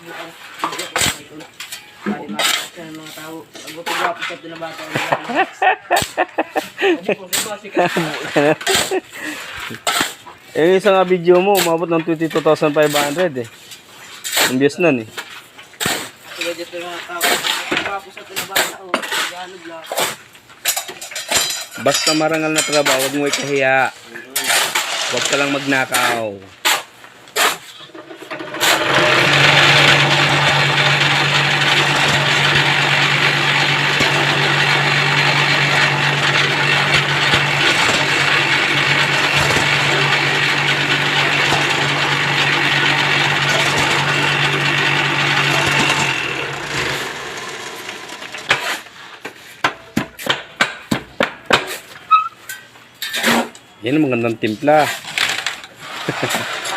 Eh, isang nga video mo, umabot ng 22,500 eh. Ang views nun eh. Basta marangal na trabaho, huwag mo ikahiya. Huwag ka lang magnakaw. Yan ang magandang timpla.